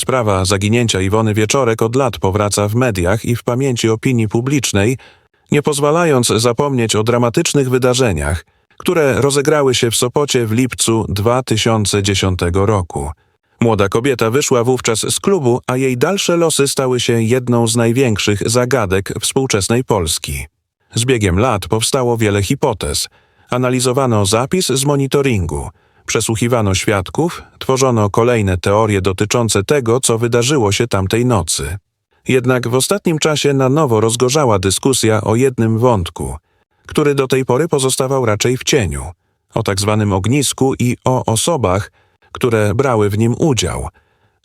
Sprawa zaginięcia Iwony Wieczorek od lat powraca w mediach i w pamięci opinii publicznej, nie pozwalając zapomnieć o dramatycznych wydarzeniach, które rozegrały się w Sopocie w lipcu 2010 roku. Młoda kobieta wyszła wówczas z klubu, a jej dalsze losy stały się jedną z największych zagadek współczesnej Polski. Z biegiem lat powstało wiele hipotez. Analizowano zapis z monitoringu, przesłuchiwano świadków, tworzono kolejne teorie dotyczące tego, co wydarzyło się tamtej nocy. Jednak w ostatnim czasie na nowo rozgorzała dyskusja o jednym wątku, który do tej pory pozostawał raczej w cieniu, o tak zwanym ognisku i o osobach, które brały w nim udział.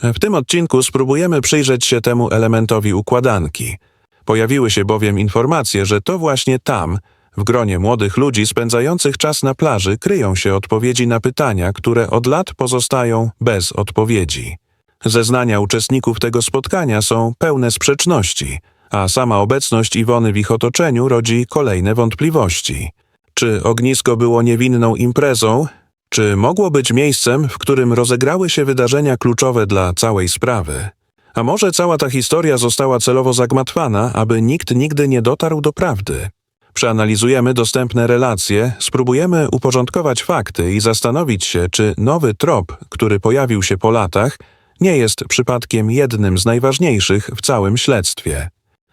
W tym odcinku spróbujemy przyjrzeć się temu elementowi układanki. Pojawiły się bowiem informacje, że to właśnie tam, w gronie młodych ludzi spędzających czas na plaży, kryją się odpowiedzi na pytania, które od lat pozostają bez odpowiedzi. Zeznania uczestników tego spotkania są pełne sprzeczności, a sama obecność Iwony w ich otoczeniu rodzi kolejne wątpliwości. Czy ognisko było niewinną imprezą, czy mogło być miejscem, w którym rozegrały się wydarzenia kluczowe dla całej sprawy? A może cała ta historia została celowo zagmatwana, aby nikt nigdy nie dotarł do prawdy? Przeanalizujemy dostępne relacje, spróbujemy uporządkować fakty i zastanowić się, czy nowy trop, który pojawił się po latach, nie jest przypadkiem jednym z najważniejszych w całym śledztwie.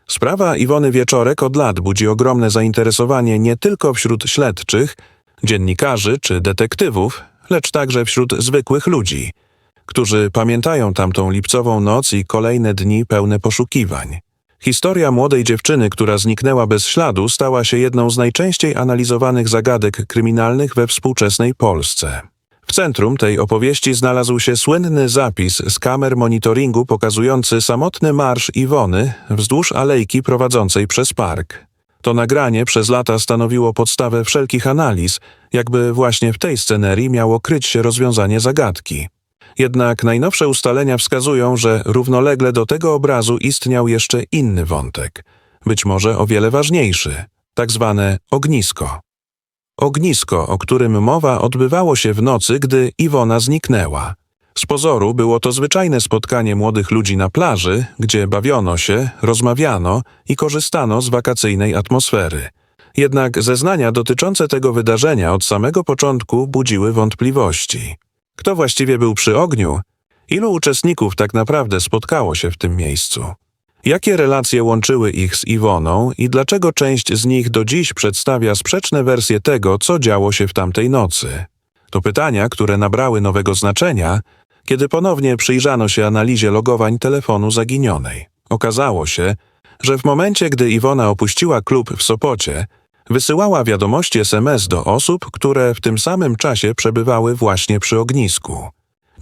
Sprawa Iwony Wieczorek od lat budzi ogromne zainteresowanie nie tylko wśród śledczych, dziennikarzy czy detektywów, lecz także wśród zwykłych ludzi, którzy pamiętają tamtą lipcową noc i kolejne dni pełne poszukiwań. Historia młodej dziewczyny, która zniknęła bez śladu, stała się jedną z najczęściej analizowanych zagadek kryminalnych we współczesnej Polsce. W centrum tej opowieści znalazł się słynny zapis z kamer monitoringu pokazujący samotny marsz Iwony wzdłuż alejki prowadzącej przez park. To nagranie przez lata stanowiło podstawę wszelkich analiz, jakby właśnie w tej scenerii miało kryć się rozwiązanie zagadki. Jednak najnowsze ustalenia wskazują, że równolegle do tego obrazu istniał jeszcze inny wątek, być może o wiele ważniejszy, tak zwane ognisko. Ognisko, o którym mowa odbywało się w nocy, gdy Iwona zniknęła. Z pozoru było to zwyczajne spotkanie młodych ludzi na plaży, gdzie bawiono się, rozmawiano i korzystano z wakacyjnej atmosfery. Jednak zeznania dotyczące tego wydarzenia od samego początku budziły wątpliwości. Kto właściwie był przy ogniu? Ilu uczestników tak naprawdę spotkało się w tym miejscu? Jakie relacje łączyły ich z Iwoną i dlaczego część z nich do dziś przedstawia sprzeczne wersje tego, co działo się w tamtej nocy? To pytania, które nabrały nowego znaczenia, kiedy ponownie przyjrzano się analizie logowań telefonu zaginionej. Okazało się, że w momencie, gdy Iwona opuściła klub w Sopocie, wysyłała wiadomości SMS do osób, które w tym samym czasie przebywały właśnie przy ognisku.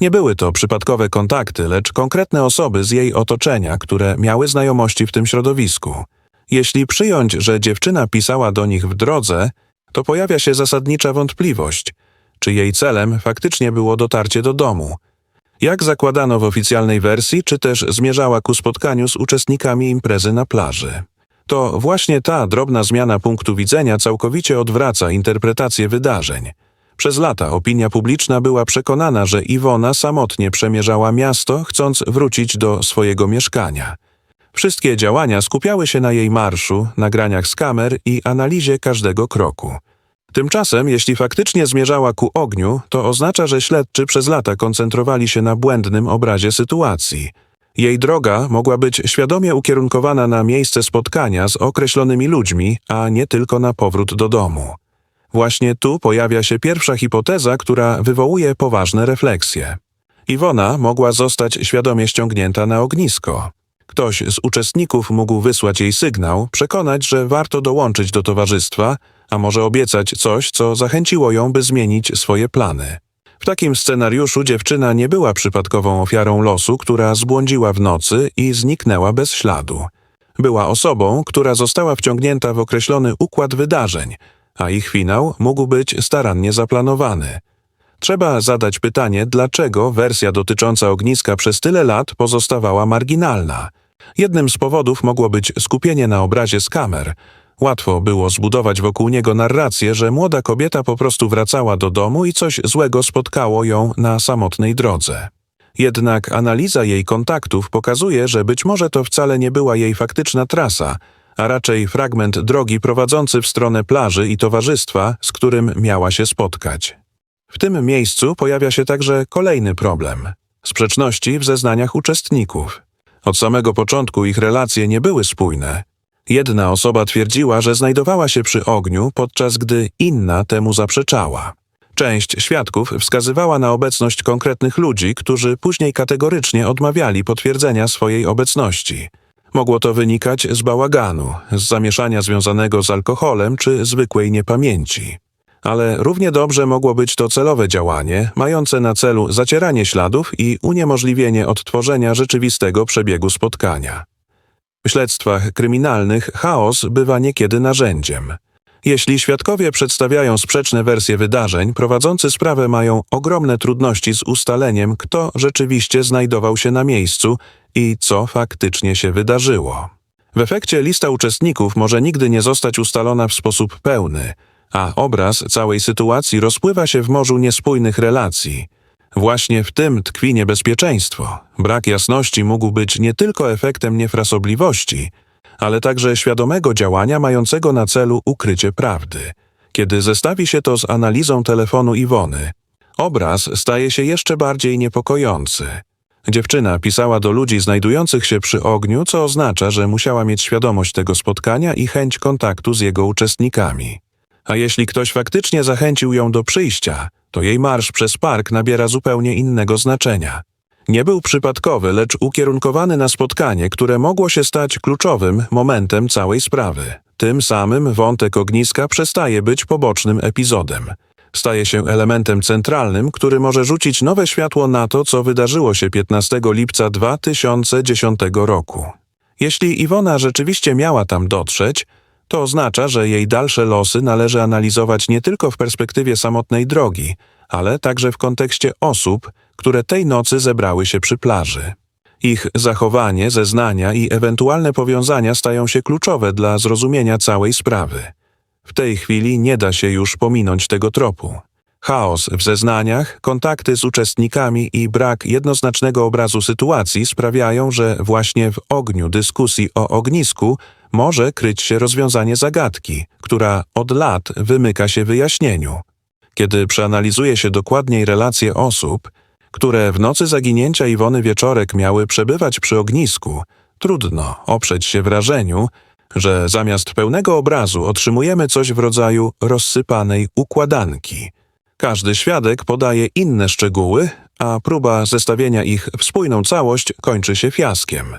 Nie były to przypadkowe kontakty, lecz konkretne osoby z jej otoczenia, które miały znajomości w tym środowisku. Jeśli przyjąć, że dziewczyna pisała do nich w drodze, to pojawia się zasadnicza wątpliwość, czy jej celem faktycznie było dotarcie do domu. Jak zakładano w oficjalnej wersji, czy też zmierzała ku spotkaniu z uczestnikami imprezy na plaży. To właśnie ta drobna zmiana punktu widzenia całkowicie odwraca interpretację wydarzeń. Przez lata opinia publiczna była przekonana, że Iwona samotnie przemierzała miasto, chcąc wrócić do swojego mieszkania. Wszystkie działania skupiały się na jej marszu, nagraniach z kamer i analizie każdego kroku. Tymczasem, jeśli faktycznie zmierzała ku ogniu, to oznacza, że śledczy przez lata koncentrowali się na błędnym obrazie sytuacji. Jej droga mogła być świadomie ukierunkowana na miejsce spotkania z określonymi ludźmi, a nie tylko na powrót do domu. Właśnie tu pojawia się pierwsza hipoteza, która wywołuje poważne refleksje. Iwona mogła zostać świadomie ściągnięta na ognisko. Ktoś z uczestników mógł wysłać jej sygnał, przekonać, że warto dołączyć do towarzystwa, a może obiecać coś, co zachęciło ją, by zmienić swoje plany. W takim scenariuszu dziewczyna nie była przypadkową ofiarą losu, która zbłądziła w nocy i zniknęła bez śladu. Była osobą, która została wciągnięta w określony układ wydarzeń, a ich finał mógł być starannie zaplanowany. Trzeba zadać pytanie, dlaczego wersja dotycząca ogniska przez tyle lat pozostawała marginalna. Jednym z powodów mogło być skupienie na obrazie z kamer. Łatwo było zbudować wokół niego narrację, że młoda kobieta po prostu wracała do domu i coś złego spotkało ją na samotnej drodze. Jednak analiza jej kontaktów pokazuje, że być może to wcale nie była jej faktyczna trasa, a raczej fragment drogi prowadzący w stronę plaży i towarzystwa, z którym miała się spotkać. W tym miejscu pojawia się także kolejny problem sprzeczności w zeznaniach uczestników. Od samego początku ich relacje nie były spójne. Jedna osoba twierdziła, że znajdowała się przy ogniu, podczas gdy inna temu zaprzeczała. Część świadków wskazywała na obecność konkretnych ludzi, którzy później kategorycznie odmawiali potwierdzenia swojej obecności. Mogło to wynikać z bałaganu, z zamieszania związanego z alkoholem czy zwykłej niepamięci. Ale równie dobrze mogło być to celowe działanie, mające na celu zacieranie śladów i uniemożliwienie odtworzenia rzeczywistego przebiegu spotkania. W śledztwach kryminalnych chaos bywa niekiedy narzędziem. Jeśli świadkowie przedstawiają sprzeczne wersje wydarzeń, prowadzący sprawę mają ogromne trudności z ustaleniem, kto rzeczywiście znajdował się na miejscu i co faktycznie się wydarzyło. W efekcie lista uczestników może nigdy nie zostać ustalona w sposób pełny, a obraz całej sytuacji rozpływa się w morzu niespójnych relacji. Właśnie w tym tkwi niebezpieczeństwo. Brak jasności mógł być nie tylko efektem niefrasobliwości, ale także świadomego działania mającego na celu ukrycie prawdy. Kiedy zestawi się to z analizą telefonu Iwony, obraz staje się jeszcze bardziej niepokojący. Dziewczyna pisała do ludzi znajdujących się przy ogniu, co oznacza, że musiała mieć świadomość tego spotkania i chęć kontaktu z jego uczestnikami. A jeśli ktoś faktycznie zachęcił ją do przyjścia, to jej marsz przez park nabiera zupełnie innego znaczenia. Nie był przypadkowy, lecz ukierunkowany na spotkanie, które mogło się stać kluczowym momentem całej sprawy. Tym samym wątek ogniska przestaje być pobocznym epizodem. Staje się elementem centralnym, który może rzucić nowe światło na to, co wydarzyło się 15 lipca 2010 roku. Jeśli Iwona rzeczywiście miała tam dotrzeć, to oznacza, że jej dalsze losy należy analizować nie tylko w perspektywie samotnej drogi, ale także w kontekście osób, które tej nocy zebrały się przy plaży. Ich zachowanie, zeznania i ewentualne powiązania stają się kluczowe dla zrozumienia całej sprawy. W tej chwili nie da się już pominąć tego tropu. Chaos w zeznaniach, kontakty z uczestnikami i brak jednoznacznego obrazu sytuacji sprawiają, że właśnie w ogniu dyskusji o ognisku może kryć się rozwiązanie zagadki, która od lat wymyka się wyjaśnieniu. Kiedy przeanalizuje się dokładniej relacje osób, które w nocy zaginięcia Iwony Wieczorek miały przebywać przy ognisku, trudno oprzeć się wrażeniu, że zamiast pełnego obrazu otrzymujemy coś w rodzaju rozsypanej układanki. Każdy świadek podaje inne szczegóły, a próba zestawienia ich w spójną całość kończy się fiaskiem.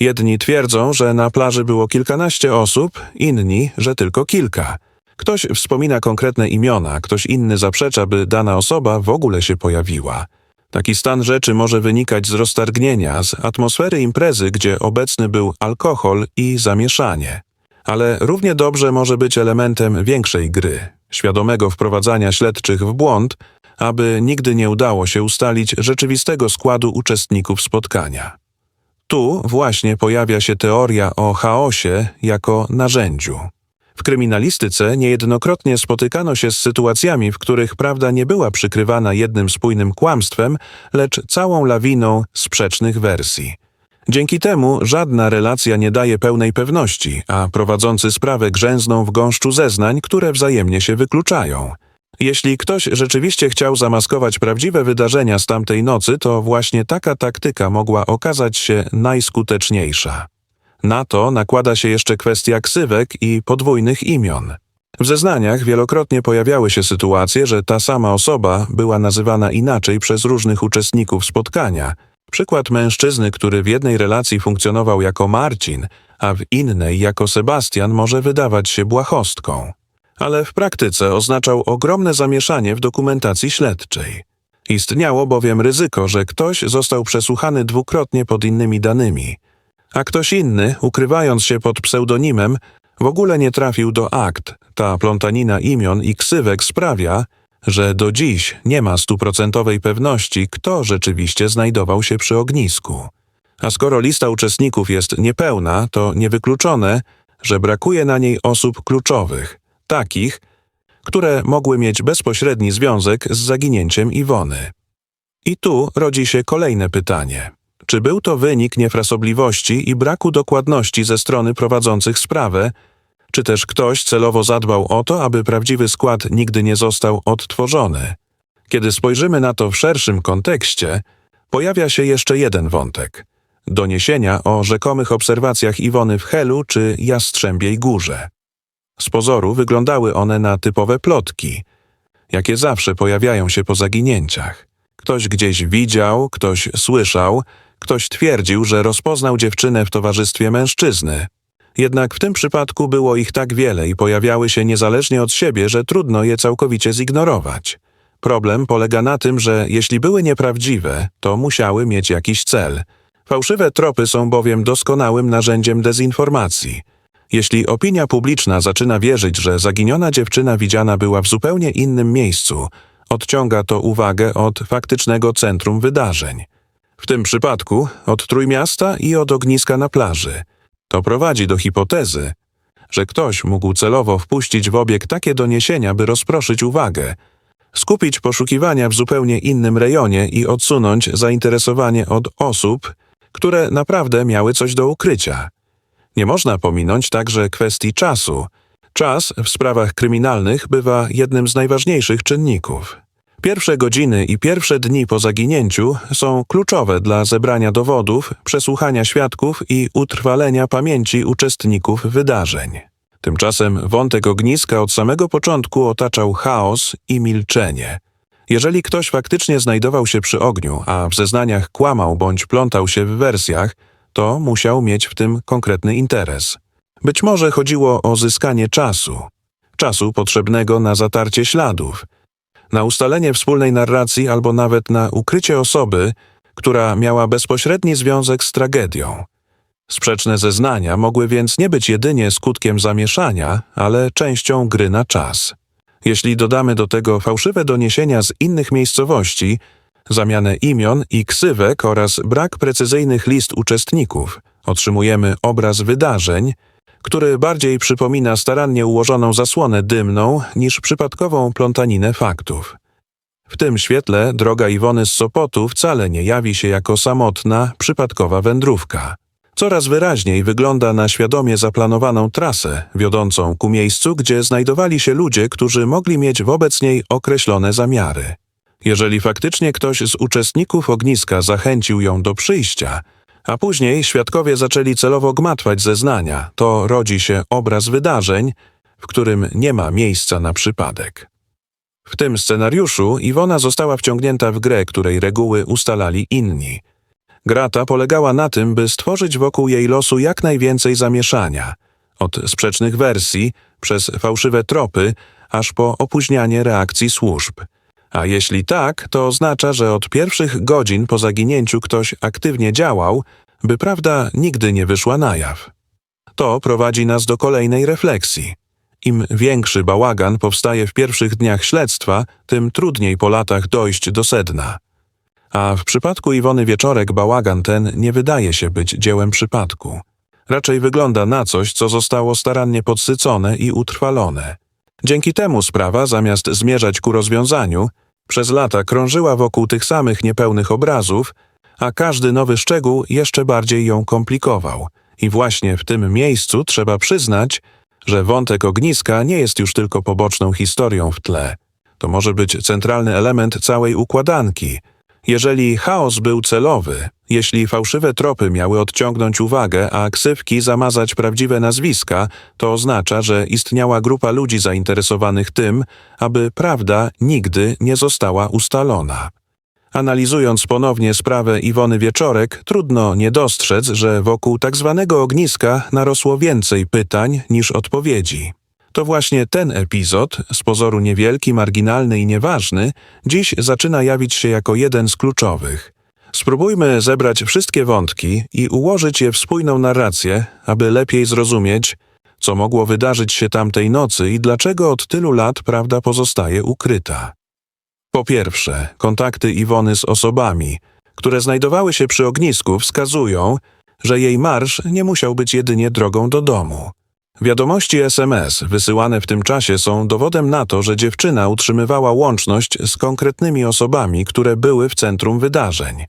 Jedni twierdzą, że na plaży było kilkanaście osób, inni, że tylko kilka. Ktoś wspomina konkretne imiona, ktoś inny zaprzecza, by dana osoba w ogóle się pojawiła. Taki stan rzeczy może wynikać z roztargnienia, z atmosfery imprezy, gdzie obecny był alkohol i zamieszanie. Ale równie dobrze może być elementem większej gry, świadomego wprowadzania śledczych w błąd, aby nigdy nie udało się ustalić rzeczywistego składu uczestników spotkania. Tu właśnie pojawia się teoria o chaosie jako narzędziu. W kryminalistyce niejednokrotnie spotykano się z sytuacjami, w których prawda nie była przykrywana jednym spójnym kłamstwem, lecz całą lawiną sprzecznych wersji. Dzięki temu żadna relacja nie daje pełnej pewności, a prowadzący sprawę grzęzną w gąszczu zeznań, które wzajemnie się wykluczają. Jeśli ktoś rzeczywiście chciał zamaskować prawdziwe wydarzenia z tamtej nocy, to właśnie taka taktyka mogła okazać się najskuteczniejsza. Na to nakłada się jeszcze kwestia ksywek i podwójnych imion. W zeznaniach wielokrotnie pojawiały się sytuacje, że ta sama osoba była nazywana inaczej przez różnych uczestników spotkania. Przykład mężczyzny, który w jednej relacji funkcjonował jako Marcin, a w innej jako Sebastian może wydawać się błahostką. Ale w praktyce oznaczał ogromne zamieszanie w dokumentacji śledczej. Istniało bowiem ryzyko, że ktoś został przesłuchany dwukrotnie pod innymi danymi – a ktoś inny, ukrywając się pod pseudonimem, w ogóle nie trafił do akt. Ta plątanina imion i ksywek sprawia, że do dziś nie ma stuprocentowej pewności, kto rzeczywiście znajdował się przy ognisku. A skoro lista uczestników jest niepełna, to niewykluczone, że brakuje na niej osób kluczowych, takich, które mogły mieć bezpośredni związek z zaginięciem Iwony. I tu rodzi się kolejne pytanie. Czy był to wynik niefrasobliwości i braku dokładności ze strony prowadzących sprawę, czy też ktoś celowo zadbał o to, aby prawdziwy skład nigdy nie został odtworzony? Kiedy spojrzymy na to w szerszym kontekście, pojawia się jeszcze jeden wątek. Doniesienia o rzekomych obserwacjach Iwony w Helu czy Jastrzębiej Górze. Z pozoru wyglądały one na typowe plotki, jakie zawsze pojawiają się po zaginięciach. Ktoś gdzieś widział, ktoś słyszał, ktoś twierdził, że rozpoznał dziewczynę w towarzystwie mężczyzny. Jednak w tym przypadku było ich tak wiele i pojawiały się niezależnie od siebie, że trudno je całkowicie zignorować. Problem polega na tym, że jeśli były nieprawdziwe, to musiały mieć jakiś cel. Fałszywe tropy są bowiem doskonałym narzędziem dezinformacji. Jeśli opinia publiczna zaczyna wierzyć, że zaginiona dziewczyna widziana była w zupełnie innym miejscu, odciąga to uwagę od faktycznego centrum wydarzeń. W tym przypadku od Trójmiasta i od ogniska na plaży. To prowadzi do hipotezy, że ktoś mógł celowo wpuścić w obieg takie doniesienia, by rozproszyć uwagę, skupić poszukiwania w zupełnie innym rejonie i odsunąć zainteresowanie od osób, które naprawdę miały coś do ukrycia. Nie można pominąć także kwestii czasu. Czas w sprawach kryminalnych bywa jednym z najważniejszych czynników. Pierwsze godziny i pierwsze dni po zaginięciu są kluczowe dla zebrania dowodów, przesłuchania świadków i utrwalenia pamięci uczestników wydarzeń. Tymczasem wątek ogniska od samego początku otaczał chaos i milczenie. Jeżeli ktoś faktycznie znajdował się przy ogniu, a w zeznaniach kłamał bądź plątał się w wersjach, to musiał mieć w tym konkretny interes. Być może chodziło o zyskanie czasu, czasu potrzebnego na zatarcie śladów, na ustalenie wspólnej narracji albo nawet na ukrycie osoby, która miała bezpośredni związek z tragedią. Sprzeczne zeznania mogły więc nie być jedynie skutkiem zamieszania, ale częścią gry na czas. Jeśli dodamy do tego fałszywe doniesienia z innych miejscowości, zamianę imion i ksywek oraz brak precyzyjnych list uczestników, otrzymujemy obraz wydarzeń, który bardziej przypomina starannie ułożoną zasłonę dymną niż przypadkową plątaninę faktów. W tym świetle droga Iwony z Sopotu wcale nie jawi się jako samotna, przypadkowa wędrówka. Coraz wyraźniej wygląda na świadomie zaplanowaną trasę wiodącą ku miejscu, gdzie znajdowali się ludzie, którzy mogli mieć wobec niej określone zamiary. Jeżeli faktycznie ktoś z uczestników ogniska zachęcił ją do przyjścia, a później świadkowie zaczęli celowo gmatwać zeznania, to rodzi się obraz wydarzeń, w którym nie ma miejsca na przypadek. W tym scenariuszu Iwona została wciągnięta w grę, której reguły ustalali inni. Gra ta polegała na tym, by stworzyć wokół jej losu jak najwięcej zamieszania, od sprzecznych wersji, przez fałszywe tropy, aż po opóźnianie reakcji służb. A jeśli tak, to oznacza, że od pierwszych godzin po zaginięciu ktoś aktywnie działał, by prawda nigdy nie wyszła na jaw. To prowadzi nas do kolejnej refleksji. Im większy bałagan powstaje w pierwszych dniach śledztwa, tym trudniej po latach dojść do sedna. A w przypadku Iwony Wieczorek bałagan ten nie wydaje się być dziełem przypadku. Raczej wygląda na coś, co zostało starannie podsycone i utrwalone. Dzięki temu sprawa, zamiast zmierzać ku rozwiązaniu, przez lata krążyła wokół tych samych niepełnych obrazów, a każdy nowy szczegół jeszcze bardziej ją komplikował. I właśnie w tym miejscu trzeba przyznać, że wątek ogniska nie jest już tylko poboczną historią w tle. To może być centralny element całej układanki. Jeżeli chaos był celowy, jeśli fałszywe tropy miały odciągnąć uwagę, a ksywki zamazać prawdziwe nazwiska, to oznacza, że istniała grupa ludzi zainteresowanych tym, aby prawda nigdy nie została ustalona. Analizując ponownie sprawę Iwony Wieczorek, trudno nie dostrzec, że wokół tak zwanego ogniska narosło więcej pytań niż odpowiedzi. To właśnie ten epizod, z pozoru niewielki, marginalny i nieważny, dziś zaczyna jawić się jako jeden z kluczowych. Spróbujmy zebrać wszystkie wątki i ułożyć je w spójną narrację, aby lepiej zrozumieć, co mogło wydarzyć się tamtej nocy i dlaczego od tylu lat prawda pozostaje ukryta. Po pierwsze, kontakty Iwony z osobami, które znajdowały się przy ognisku, wskazują, że jej marsz nie musiał być jedynie drogą do domu. Wiadomości SMS wysyłane w tym czasie są dowodem na to, że dziewczyna utrzymywała łączność z konkretnymi osobami, które były w centrum wydarzeń.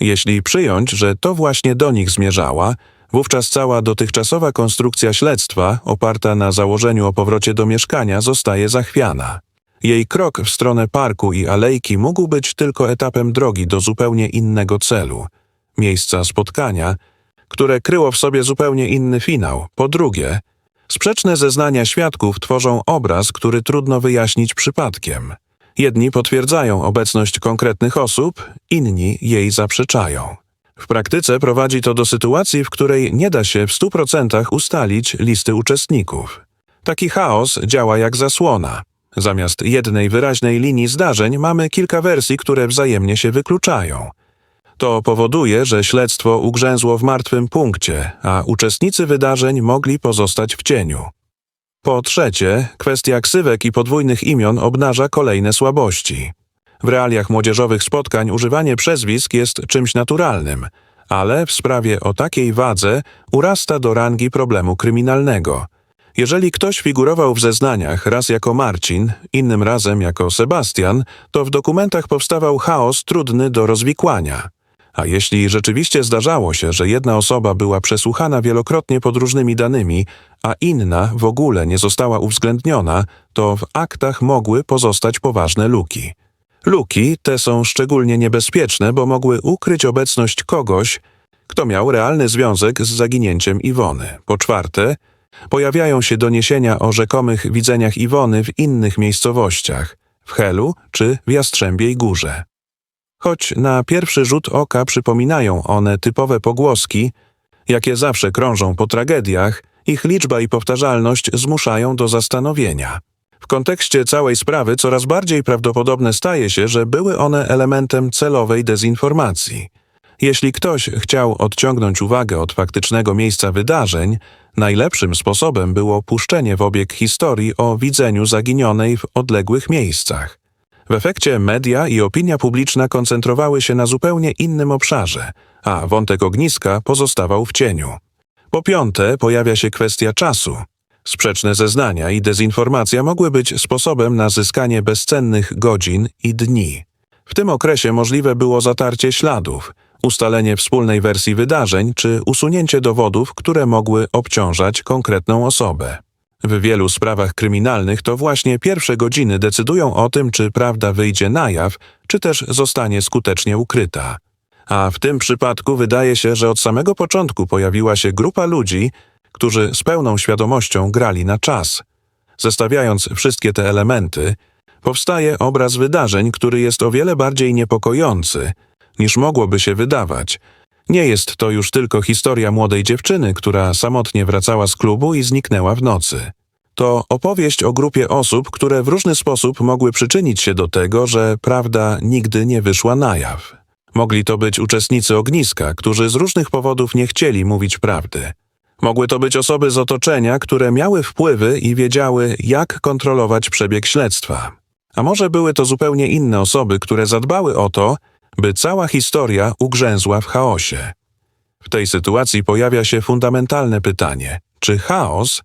Jeśli przyjąć, że to właśnie do nich zmierzała, wówczas cała dotychczasowa konstrukcja śledztwa, oparta na założeniu o powrocie do mieszkania, zostaje zachwiana. Jej krok w stronę parku i alejki mógł być tylko etapem drogi do zupełnie innego celu miejsca spotkania, które kryło w sobie zupełnie inny finał. Po drugie, sprzeczne zeznania świadków tworzą obraz, który trudno wyjaśnić przypadkiem. Jedni potwierdzają obecność konkretnych osób, inni jej zaprzeczają. W praktyce prowadzi to do sytuacji, w której nie da się w 100% ustalić listy uczestników. Taki chaos działa jak zasłona. Zamiast jednej wyraźnej linii zdarzeń mamy kilka wersji, które wzajemnie się wykluczają. To powoduje, że śledztwo ugrzęzło w martwym punkcie, a uczestnicy wydarzeń mogli pozostać w cieniu. Po trzecie, kwestia ksywek i podwójnych imion obnaża kolejne słabości. W realiach młodzieżowych spotkań używanie przezwisk jest czymś naturalnym, ale w sprawie o takiej wadze urasta do rangi problemu kryminalnego. Jeżeli ktoś figurował w zeznaniach raz jako Marcin, innym razem jako Sebastian, to w dokumentach powstawał chaos trudny do rozwikłania. A jeśli rzeczywiście zdarzało się, że jedna osoba była przesłuchana wielokrotnie pod różnymi danymi, a inna w ogóle nie została uwzględniona, to w aktach mogły pozostać poważne luki. Luki te są szczególnie niebezpieczne, bo mogły ukryć obecność kogoś, kto miał realny związek z zaginięciem Iwony. Po czwarte, pojawiają się doniesienia o rzekomych widzeniach Iwony w innych miejscowościach, w Helu czy w Jastrzębiej Górze. Choć na pierwszy rzut oka przypominają one typowe pogłoski, jakie zawsze krążą po tragediach, ich liczba i powtarzalność zmuszają do zastanowienia. W kontekście całej sprawy coraz bardziej prawdopodobne staje się, że były one elementem celowej dezinformacji. Jeśli ktoś chciał odciągnąć uwagę od faktycznego miejsca wydarzeń, najlepszym sposobem było puszczenie w obieg historii o widzeniu zaginionej w odległych miejscach. W efekcie media i opinia publiczna koncentrowały się na zupełnie innym obszarze, a wątek ogniska pozostawał w cieniu. Po piąte, pojawia się kwestia czasu. Sprzeczne zeznania i dezinformacja mogły być sposobem na zyskanie bezcennych godzin i dni. W tym okresie możliwe było zatarcie śladów, ustalenie wspólnej wersji wydarzeń czy usunięcie dowodów, które mogły obciążać konkretną osobę. W wielu sprawach kryminalnych to właśnie pierwsze godziny decydują o tym, czy prawda wyjdzie na jaw, czy też zostanie skutecznie ukryta. A w tym przypadku wydaje się, że od samego początku pojawiła się grupa ludzi, którzy z pełną świadomością grali na czas. Zestawiając wszystkie te elementy, powstaje obraz wydarzeń, który jest o wiele bardziej niepokojący, niż mogłoby się wydawać. Nie jest to już tylko historia młodej dziewczyny, która samotnie wracała z klubu i zniknęła w nocy. To opowieść o grupie osób, które w różny sposób mogły przyczynić się do tego, że prawda nigdy nie wyszła na jaw. Mogli to być uczestnicy ogniska, którzy z różnych powodów nie chcieli mówić prawdy. Mogły to być osoby z otoczenia, które miały wpływy i wiedziały, jak kontrolować przebieg śledztwa. A może były to zupełnie inne osoby, które zadbały o to, by cała historia ugrzęzła w chaosie. W tej sytuacji pojawia się fundamentalne pytanie: czy chaos,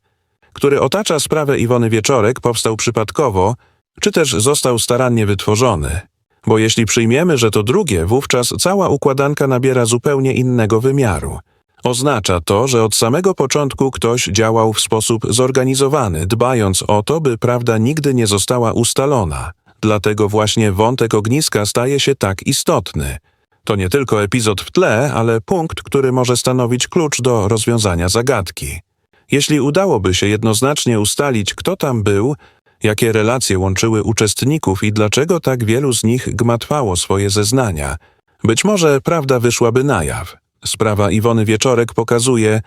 który otacza sprawę Iwony Wieczorek, powstał przypadkowo, czy też został starannie wytworzony? Bo jeśli przyjmiemy, że to drugie, wówczas cała układanka nabiera zupełnie innego wymiaru. Oznacza to, że od samego początku ktoś działał w sposób zorganizowany, dbając o to, by prawda nigdy nie została ustalona. Dlatego właśnie wątek ogniska staje się tak istotny. To nie tylko epizod w tle, ale punkt, który może stanowić klucz do rozwiązania zagadki. Jeśli udałoby się jednoznacznie ustalić, kto tam był, jakie relacje łączyły uczestników i dlaczego tak wielu z nich gmatwało swoje zeznania, być może prawda wyszłaby na jaw. Sprawa Iwony Wieczorek pokazuje,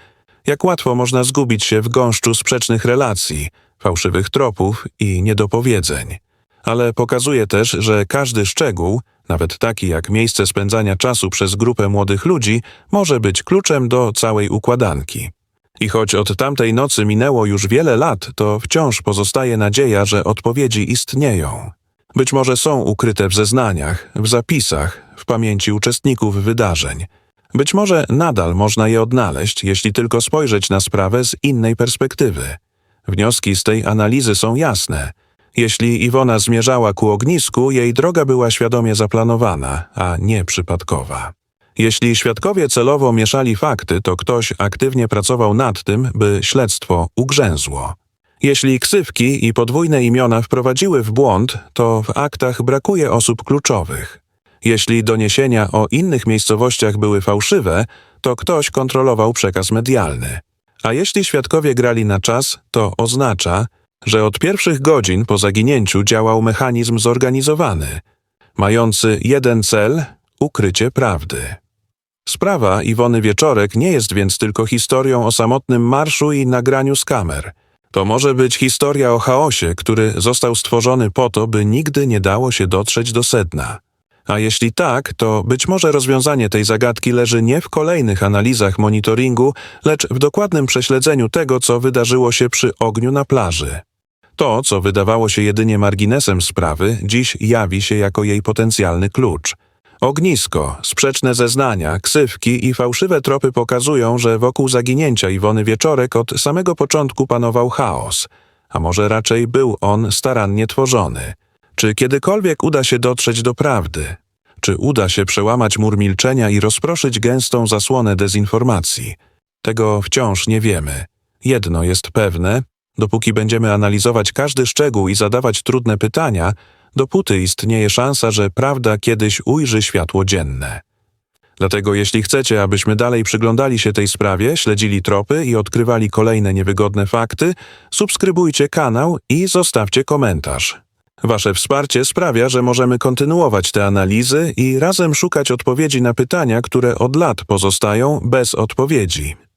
jak łatwo można zgubić się w gąszczu sprzecznych relacji, fałszywych tropów i niedopowiedzeń. Ale pokazuje też, że każdy szczegół, nawet taki jak miejsce spędzania czasu przez grupę młodych ludzi, może być kluczem do całej układanki. I choć od tamtej nocy minęło już wiele lat, to wciąż pozostaje nadzieja, że odpowiedzi istnieją. Być może są ukryte w zeznaniach, w zapisach, w pamięci uczestników wydarzeń, Być może nadal można je odnaleźć, jeśli tylko spojrzeć na sprawę z innej perspektywy. Wnioski z tej analizy są jasne. Jeśli Iwona zmierzała ku ognisku, jej droga była świadomie zaplanowana, a nie przypadkowa. Jeśli świadkowie celowo mieszali fakty, to ktoś aktywnie pracował nad tym, by śledztwo ugrzęzło. Jeśli ksywki i podwójne imiona wprowadziły w błąd, to w aktach brakuje osób kluczowych. Jeśli doniesienia o innych miejscowościach były fałszywe, to ktoś kontrolował przekaz medialny. A jeśli świadkowie grali na czas, to oznacza, że od pierwszych godzin po zaginięciu działał mechanizm zorganizowany, mający jeden cel ukrycie prawdy. Sprawa Iwony Wieczorek nie jest więc tylko historią o samotnym marszu i nagraniu z kamer. To może być historia o chaosie, który został stworzony po to, by nigdy nie dało się dotrzeć do sedna. A jeśli tak, to być może rozwiązanie tej zagadki leży nie w kolejnych analizach monitoringu, lecz w dokładnym prześledzeniu tego, co wydarzyło się przy ogniu na plaży. To, co wydawało się jedynie marginesem sprawy, dziś jawi się jako jej potencjalny klucz. Ognisko, sprzeczne zeznania, ksywki i fałszywe tropy pokazują, że wokół zaginięcia Iwony Wieczorek od samego początku panował chaos, a może raczej był on starannie tworzony. Czy kiedykolwiek uda się dotrzeć do prawdy? Czy uda się przełamać mur milczenia i rozproszyć gęstą zasłonę dezinformacji? Tego wciąż nie wiemy. Jedno jest pewne, dopóki będziemy analizować każdy szczegół i zadawać trudne pytania, dopóty istnieje szansa, że prawda kiedyś ujrzy światło dzienne. Dlatego jeśli chcecie, abyśmy dalej przyglądali się tej sprawie, śledzili tropy i odkrywali kolejne niewygodne fakty, subskrybujcie kanał i zostawcie komentarz. Wasze wsparcie sprawia, że możemy kontynuować te analizy i razem szukać odpowiedzi na pytania, które od lat pozostają bez odpowiedzi.